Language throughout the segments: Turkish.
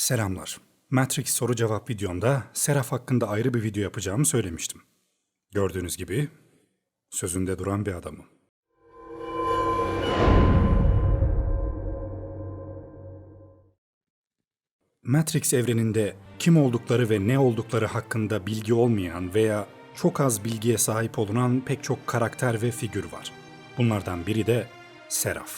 Selamlar. Matrix soru cevap videomda Seraf hakkında ayrı bir video yapacağımı söylemiştim. Gördüğünüz gibi sözünde duran bir adamım. Matrix evreninde kim oldukları ve ne oldukları hakkında bilgi olmayan veya çok az bilgiye sahip olunan pek çok karakter ve figür var. Bunlardan biri de Seraph.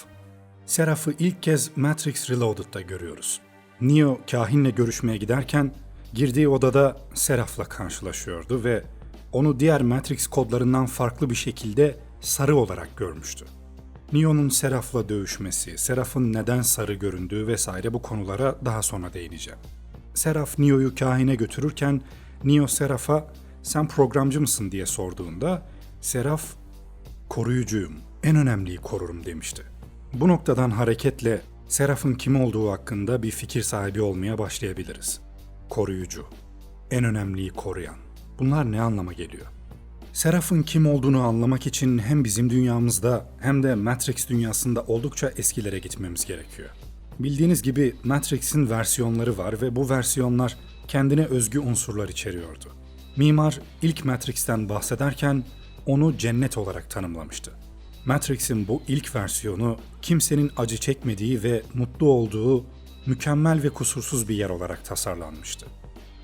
Seraph'ı ilk kez Matrix Reloaded'da görüyoruz. Neo kahinle görüşmeye giderken girdiği odada Seraph'la karşılaşıyordu ve onu diğer Matrix kodlarından farklı bir şekilde sarı olarak görmüştü. Neo'nun Seraph'la dövüşmesi, Seraph'ın neden sarı göründüğü vesaire bu konulara daha sonra değineceğim. Seraph Neo'yu kahine götürürken Neo Seraph'a sen programcı mısın diye sorduğunda Seraph koruyucuyum, en önemliyi korurum demişti. Bu noktadan hareketle Seraph'ın kim olduğu hakkında bir fikir sahibi olmaya başlayabiliriz. Koruyucu, en önemliyi koruyan. Bunlar ne anlama geliyor? Seraph'ın kim olduğunu anlamak için hem bizim dünyamızda hem de Matrix dünyasında oldukça eskilere gitmemiz gerekiyor. Bildiğiniz gibi Matrix'in versiyonları var ve bu versiyonlar kendine özgü unsurlar içeriyordu. Mimar ilk Matrix'ten bahsederken onu cennet olarak tanımlamıştı. Matrix'in bu ilk versiyonu kimsenin acı çekmediği ve mutlu olduğu mükemmel ve kusursuz bir yer olarak tasarlanmıştı.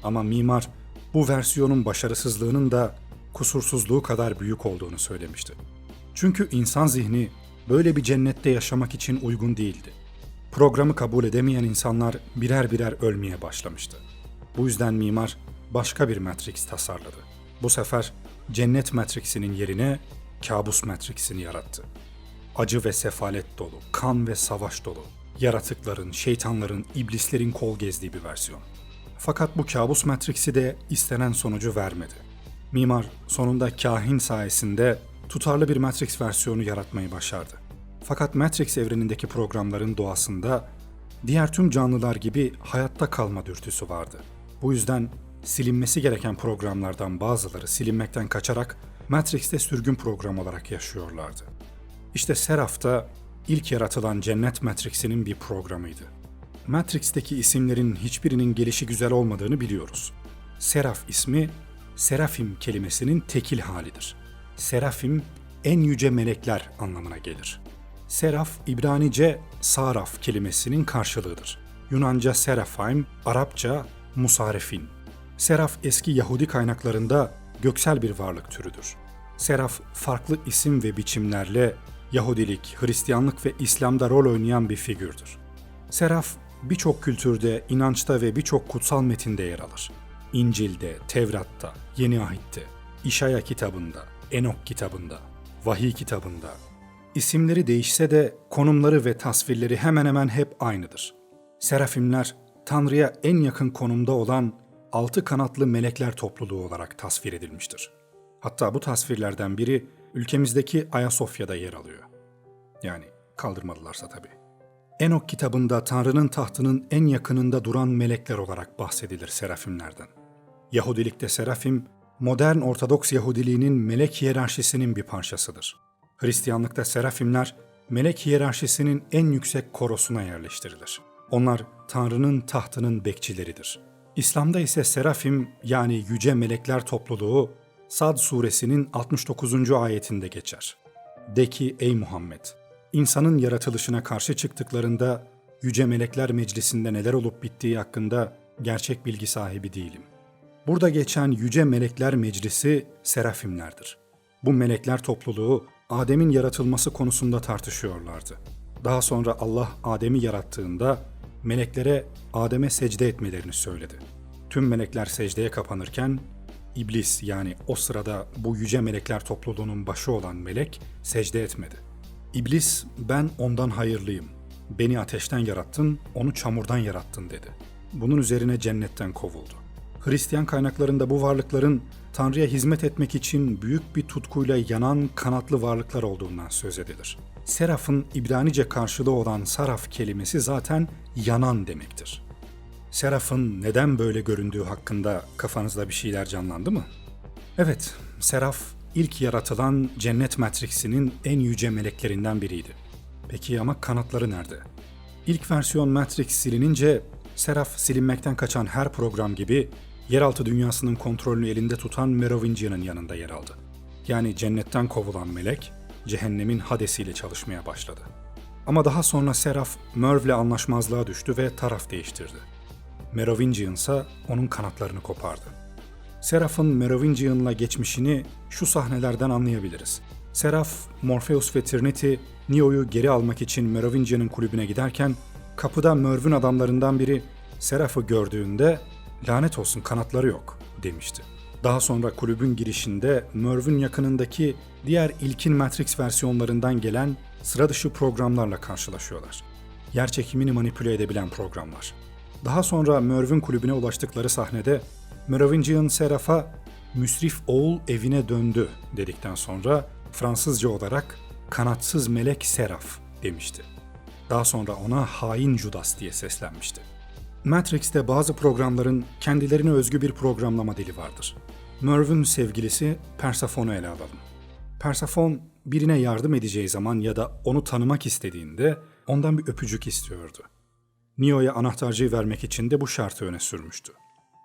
Ama mimar bu versiyonun başarısızlığının da kusursuzluğu kadar büyük olduğunu söylemişti. Çünkü insan zihni böyle bir cennette yaşamak için uygun değildi. Programı kabul edemeyen insanlar birer birer ölmeye başlamıştı. Bu yüzden mimar başka bir Matrix tasarladı. Bu sefer cennet Matrix'inin yerine kabus Matrix'ini yarattı. Acı ve sefalet dolu, kan ve savaş dolu, yaratıkların, şeytanların, iblislerin kol gezdiği bir versiyon. Fakat bu kabus Matrix'i de istenen sonucu vermedi. Mimar sonunda kahin sayesinde tutarlı bir Matrix versiyonu yaratmayı başardı. Fakat Matrix evrenindeki programların doğasında diğer tüm canlılar gibi hayatta kalma dürtüsü vardı. Bu yüzden silinmesi gereken programlardan bazıları silinmekten kaçarak Matrix'te sürgün program olarak yaşıyorlardı. İşte Seraph da ilk yaratılan cennet Matrix'inin bir programıydı. Matrix'teki isimlerin hiçbirinin gelişi güzel olmadığını biliyoruz. Seraph ismi Serafim kelimesinin tekil halidir. Serafim en yüce melekler anlamına gelir. Seraf İbranice saraf kelimesinin karşılığıdır. Yunanca serafim, Arapça musarefin. Seraf eski Yahudi kaynaklarında göksel bir varlık türüdür. Seraf farklı isim ve biçimlerle Yahudilik, Hristiyanlık ve İslam'da rol oynayan bir figürdür. Seraf birçok kültürde, inançta ve birçok kutsal metinde yer alır. İncil'de, Tevrat'ta, Yeni Ahit'te, İşaya kitabında, Enok kitabında, Vahiy kitabında. İsimleri değişse de konumları ve tasvirleri hemen hemen hep aynıdır. Serafimler Tanrı'ya en yakın konumda olan altı kanatlı melekler topluluğu olarak tasvir edilmiştir. Hatta bu tasvirlerden biri ülkemizdeki Ayasofya'da yer alıyor. Yani kaldırmadılarsa tabii. Enok kitabında Tanrı'nın tahtının en yakınında duran melekler olarak bahsedilir serafimlerden. Yahudilikte serafim, modern Ortodoks Yahudiliğinin melek hiyerarşisinin bir parçasıdır. Hristiyanlıkta serafimler, melek hiyerarşisinin en yüksek korosuna yerleştirilir. Onlar Tanrı'nın tahtının bekçileridir. İslam'da ise serafim yani yüce melekler topluluğu Sad suresinin 69. ayetinde geçer. De ki ey Muhammed, insanın yaratılışına karşı çıktıklarında yüce melekler meclisinde neler olup bittiği hakkında gerçek bilgi sahibi değilim. Burada geçen yüce melekler meclisi serafimlerdir. Bu melekler topluluğu Adem'in yaratılması konusunda tartışıyorlardı. Daha sonra Allah Adem'i yarattığında meleklere Adem'e secde etmelerini söyledi. Tüm melekler secdeye kapanırken İblis yani o sırada bu yüce melekler topluluğunun başı olan melek secde etmedi. İblis ben ondan hayırlıyım. Beni ateşten yarattın, onu çamurdan yarattın dedi. Bunun üzerine cennetten kovuldu. Hristiyan kaynaklarında bu varlıkların Tanrı'ya hizmet etmek için büyük bir tutkuyla yanan kanatlı varlıklar olduğundan söz edilir. Seraf'ın İbranice karşılığı olan saraf kelimesi zaten yanan demektir. Seraf'ın neden böyle göründüğü hakkında kafanızda bir şeyler canlandı mı? Evet, Seraf ilk yaratılan cennet matriksinin en yüce meleklerinden biriydi. Peki ama kanatları nerede? İlk versiyon Matrix silinince Seraph silinmekten kaçan her program gibi yeraltı dünyasının kontrolünü elinde tutan Merovingian'ın yanında yer aldı. Yani cennetten kovulan melek, cehennemin hadesiyle çalışmaya başladı. Ama daha sonra Seraph, Merv'le anlaşmazlığa düştü ve taraf değiştirdi. Merovingian ise onun kanatlarını kopardı. Seraph'ın Merovingian'la geçmişini şu sahnelerden anlayabiliriz. Seraph, Morpheus ve Trinity, Neo'yu geri almak için Merovingian'ın kulübüne giderken kapıda Merv'ün adamlarından biri Seraph'ı gördüğünde lanet olsun kanatları yok demişti. Daha sonra kulübün girişinde Merv'ün yakınındaki diğer ilkin Matrix versiyonlarından gelen sıra dışı programlarla karşılaşıyorlar. Yer çekimini manipüle edebilen programlar. Daha sonra Merv'ün kulübüne ulaştıkları sahnede Merovingian Seraph'a müsrif oğul evine döndü dedikten sonra Fransızca olarak kanatsız melek Seraph demişti. Daha sonra ona hain Judas diye seslenmişti. Matrix'te bazı programların kendilerine özgü bir programlama dili vardır. Merv'ün sevgilisi Persephone'u ele alalım. Persephone birine yardım edeceği zaman ya da onu tanımak istediğinde ondan bir öpücük istiyordu. Neo'ya anahtarcıyı vermek için de bu şartı öne sürmüştü.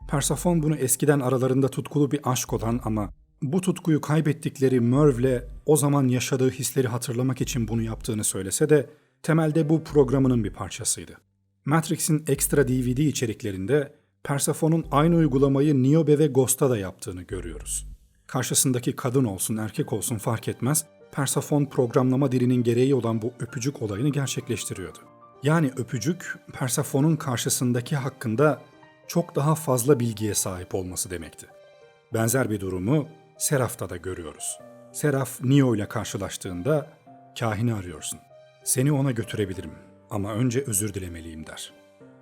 Persephone bunu eskiden aralarında tutkulu bir aşk olan ama bu tutkuyu kaybettikleri Merv'le o zaman yaşadığı hisleri hatırlamak için bunu yaptığını söylese de temelde bu programının bir parçasıydı. Matrix'in ekstra DVD içeriklerinde Persephone'un aynı uygulamayı Niobe ve Ghost'a da yaptığını görüyoruz. Karşısındaki kadın olsun erkek olsun fark etmez, Persephone programlama dilinin gereği olan bu öpücük olayını gerçekleştiriyordu. Yani öpücük Persephone'un karşısındaki hakkında çok daha fazla bilgiye sahip olması demekti. Benzer bir durumu Seraph'ta da görüyoruz. Seraph Neo ile karşılaştığında kahini arıyorsun. Seni ona götürebilirim ama önce özür dilemeliyim der.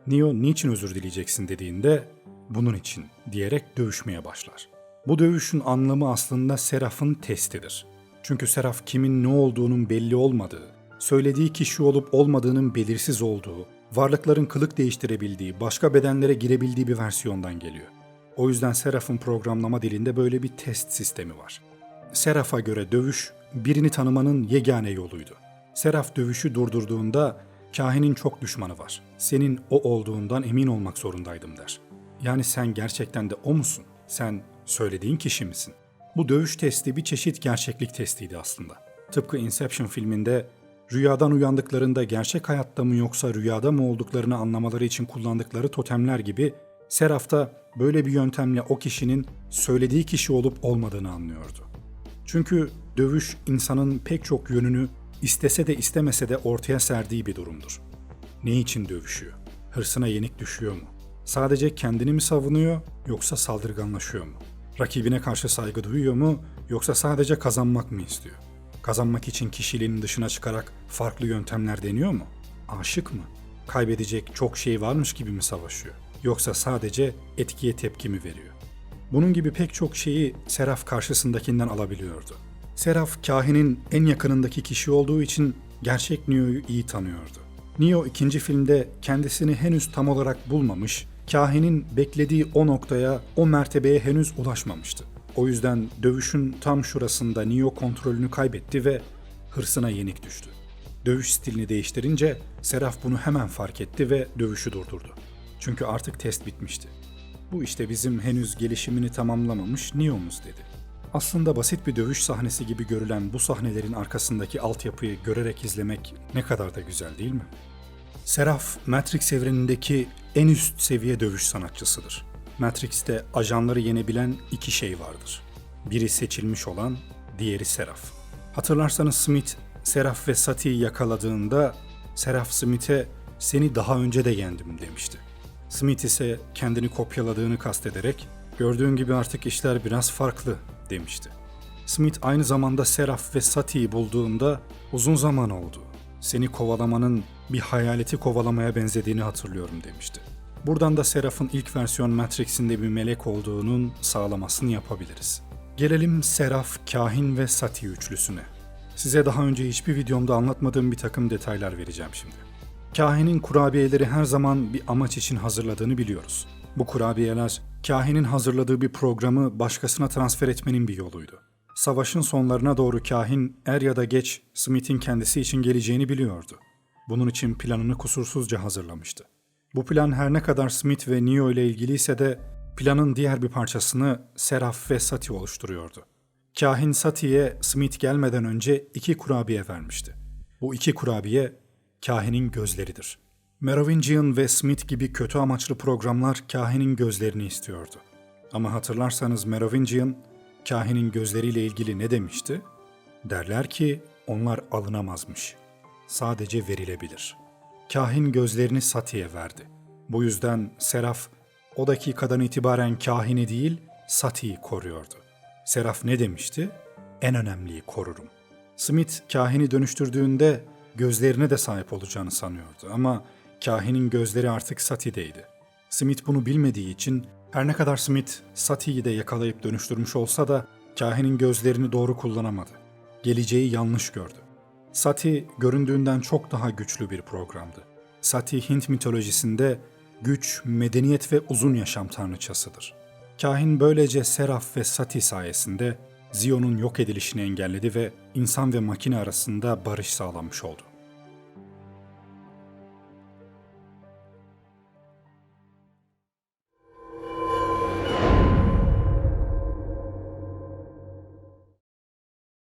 Neo niçin özür dileyeceksin dediğinde bunun için diyerek dövüşmeye başlar. Bu dövüşün anlamı aslında Seraph'ın testidir. Çünkü Seraph kimin ne olduğunun belli olmadığı, söylediği kişi olup olmadığının belirsiz olduğu, varlıkların kılık değiştirebildiği, başka bedenlere girebildiği bir versiyondan geliyor. O yüzden Seraph'ın programlama dilinde böyle bir test sistemi var. Seraph'a göre dövüş birini tanımanın yegane yoluydu. Seraph dövüşü durdurduğunda kahinin çok düşmanı var. Senin o olduğundan emin olmak zorundaydım der. Yani sen gerçekten de o musun? Sen söylediğin kişi misin? Bu dövüş testi bir çeşit gerçeklik testiydi aslında. Tıpkı Inception filminde rüyadan uyandıklarında gerçek hayatta mı yoksa rüyada mı olduklarını anlamaları için kullandıkları totemler gibi Seraph da böyle bir yöntemle o kişinin söylediği kişi olup olmadığını anlıyordu. Çünkü dövüş insanın pek çok yönünü istese de istemese de ortaya serdiği bir durumdur. Ne için dövüşüyor? Hırsına yenik düşüyor mu? Sadece kendini mi savunuyor yoksa saldırganlaşıyor mu? Rakibine karşı saygı duyuyor mu yoksa sadece kazanmak mı istiyor? Kazanmak için kişiliğinin dışına çıkarak farklı yöntemler deniyor mu? Aşık mı? Kaybedecek çok şey varmış gibi mi savaşıyor? Yoksa sadece etkiye tepki mi veriyor? Bunun gibi pek çok şeyi Seraf karşısındakinden alabiliyordu. Seraf kahinin en yakınındaki kişi olduğu için gerçek Neo'yu iyi tanıyordu. Neo ikinci filmde kendisini henüz tam olarak bulmamış, kahinin beklediği o noktaya, o mertebeye henüz ulaşmamıştı. O yüzden dövüşün tam şurasında Neo kontrolünü kaybetti ve hırsına yenik düştü. Dövüş stilini değiştirince Seraf bunu hemen fark etti ve dövüşü durdurdu. Çünkü artık test bitmişti. Bu işte bizim henüz gelişimini tamamlamamış Neo'muz dedi. Aslında basit bir dövüş sahnesi gibi görülen bu sahnelerin arkasındaki altyapıyı görerek izlemek ne kadar da güzel değil mi? Seraph, Matrix evrenindeki en üst seviye dövüş sanatçısıdır. Matrix'te ajanları yenebilen iki şey vardır. Biri seçilmiş olan, diğeri Seraph. Hatırlarsanız Smith, Seraph ve Sati'yi yakaladığında Seraph Smith'e seni daha önce de yendim demişti. Smith ise kendini kopyaladığını kastederek gördüğün gibi artık işler biraz farklı demişti. Smith aynı zamanda Seraph ve Sati'yi bulduğunda uzun zaman oldu. Seni kovalamanın bir hayaleti kovalamaya benzediğini hatırlıyorum demişti. Buradan da Seraph'ın ilk versiyon Matrix'inde bir melek olduğunun sağlamasını yapabiliriz. Gelelim Seraph, Kahin ve Sati üçlüsüne. Size daha önce hiçbir videomda anlatmadığım bir takım detaylar vereceğim şimdi. Kahinin kurabiyeleri her zaman bir amaç için hazırladığını biliyoruz. Bu kurabiyeler kahinin hazırladığı bir programı başkasına transfer etmenin bir yoluydu. Savaşın sonlarına doğru kahin er ya da geç Smith'in kendisi için geleceğini biliyordu. Bunun için planını kusursuzca hazırlamıştı. Bu plan her ne kadar Smith ve Neo ile ilgiliyse de planın diğer bir parçasını Seraph ve Sati oluşturuyordu. Kahin Sati'ye Smith gelmeden önce iki kurabiye vermişti. Bu iki kurabiye kahinin gözleridir. Merovingian ve Smith gibi kötü amaçlı programlar kahinin gözlerini istiyordu. Ama hatırlarsanız Merovingian, kahinin gözleriyle ilgili ne demişti? Derler ki onlar alınamazmış. Sadece verilebilir. Kahin gözlerini Sati'ye verdi. Bu yüzden Seraf o dakikadan itibaren kahini değil Sati'yi koruyordu. Seraf ne demişti? En önemliyi korurum. Smith kahini dönüştürdüğünde gözlerine de sahip olacağını sanıyordu ama kahinin gözleri artık Sati'deydi. Smith bunu bilmediği için her ne kadar Smith Sati'yi de yakalayıp dönüştürmüş olsa da kahinin gözlerini doğru kullanamadı. Geleceği yanlış gördü. Sati göründüğünden çok daha güçlü bir programdı. Sati Hint mitolojisinde güç, medeniyet ve uzun yaşam tanrıçasıdır. Kahin böylece Seraf ve Sati sayesinde Zion'un yok edilişini engelledi ve insan ve makine arasında barış sağlanmış oldu.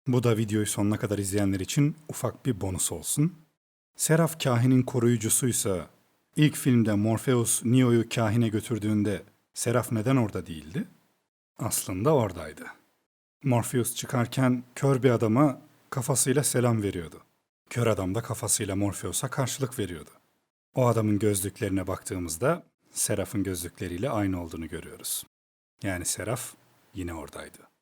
Bu da videoyu sonuna kadar izleyenler için ufak bir bonus olsun. Seraf kahinin koruyucusuysa ilk filmde Morpheus Neo'yu kahine götürdüğünde Seraf neden orada değildi? Aslında oradaydı. Morpheus çıkarken kör bir adama kafasıyla selam veriyordu. Kör adam da kafasıyla Morpheus'a karşılık veriyordu. O adamın gözlüklerine baktığımızda Seraf'ın gözlükleriyle aynı olduğunu görüyoruz. Yani Seraf yine oradaydı.